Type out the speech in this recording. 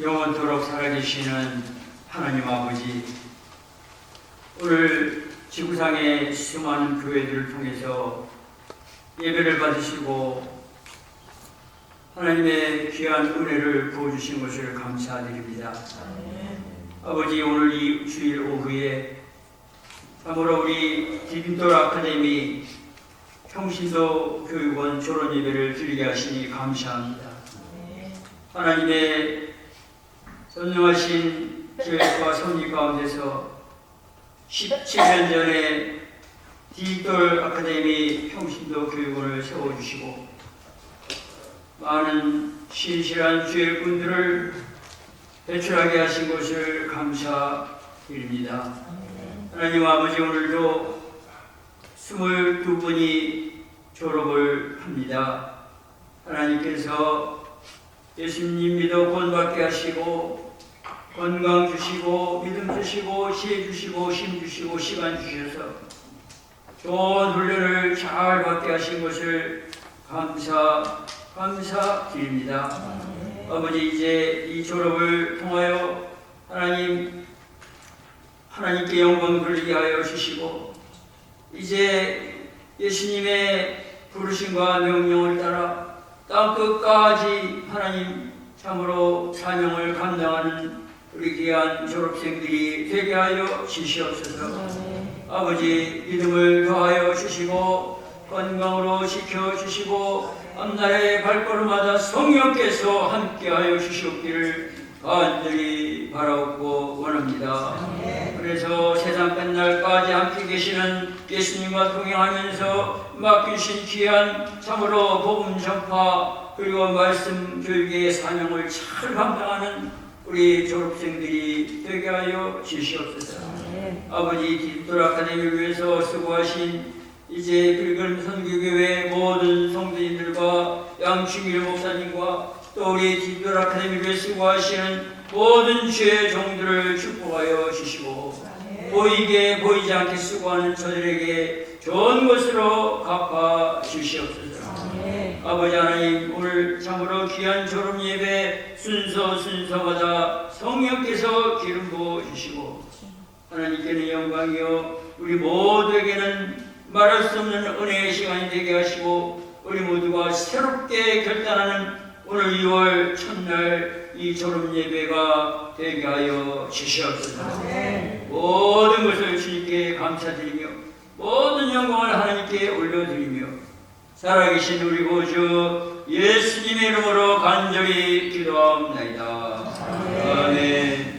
영원토록 살아계시는 하나님 아버지, 오늘 지구상의 수많은 교회들을 통해서 예배를 받으시고 하나님의 귀한 은혜를 부어주신 것을 감사드립니다. 아버지 오늘 이 주일 오후에 참으로 우리 디빈돌 아카데미 평신도 교육원 졸업 예배를 드리게 하시니 감사합니다. 하나님의 선명하신 계획과 섭리 가운데서 17년 전에 디지털 아카데미 평신도 교육원을 세워주시고 많은 신실한 주의 분들을 배출하게 하신 것을 감사드립니다. 하나님 아버지 오늘도 22분이 졸업을 합니다. 하나님께서 예수님 믿어 구원받게 하시고 건강 주시고 믿음 주시고 지혜 주시고 힘 주시고 시간 주셔서 좋은 훈련을 잘 받게 하신 것을 감사 감사드립니다. 아버지 이제 이 졸업을 통하여 하나님 하나님께 영광 돌리게 하여 주시고 이제 예수님의 부르심과 명령을 따라 땅 끝까지 하나님 참으로 사명을 감당하는 우리 귀한 졸업생들이 되게 하여 주시옵소서. 아버지 믿음을 더하여 주시고 건강으로 지켜 주시고 앞날의 발걸음마다 성령께서 함께하여 주시옵기를 간절히 바라옵고 원합니다. 그래서 세상 끝날까지 함께 계시는 예수님과 동행하면서 맡기신 귀한 참으로 복음 전파 그리고 말씀 교육의 사명을 잘 감당하는 우리 졸업생들이 되게 하여 주시옵소서. 아버지 디지털 아카데미를 위해서 수고하신 이제 빌금 선교교회 모든 성도님들과 양충일 목사님과 또 우리 디지털 아카데미를 위해 수고하시는 모든 주의 종들을 축복하여 주시고 보이게 보이지 않게 수고하는 저들에게 좋은 것으로 갚아 주시옵소서. 아버지 하나님 오늘 참으로 귀한 졸업 예배 순서 순서마다 성령께서 기름 부어 주시고 하나님께는 영광이요 우리 모두에게는 말할 수 없는 은혜의 시간이 되게 하시고 우리 모두가 새롭게 결단하는 오늘 2월 첫날 이 졸업 예배가 되게 하여 주시옵소서. 모든 것을 주님께 감사드리며 모든 영광을 하나님께 올려드리며 살아계신 우리 구주 예수님의 이름으로 간절히 기도합니다. 아멘. 아멘.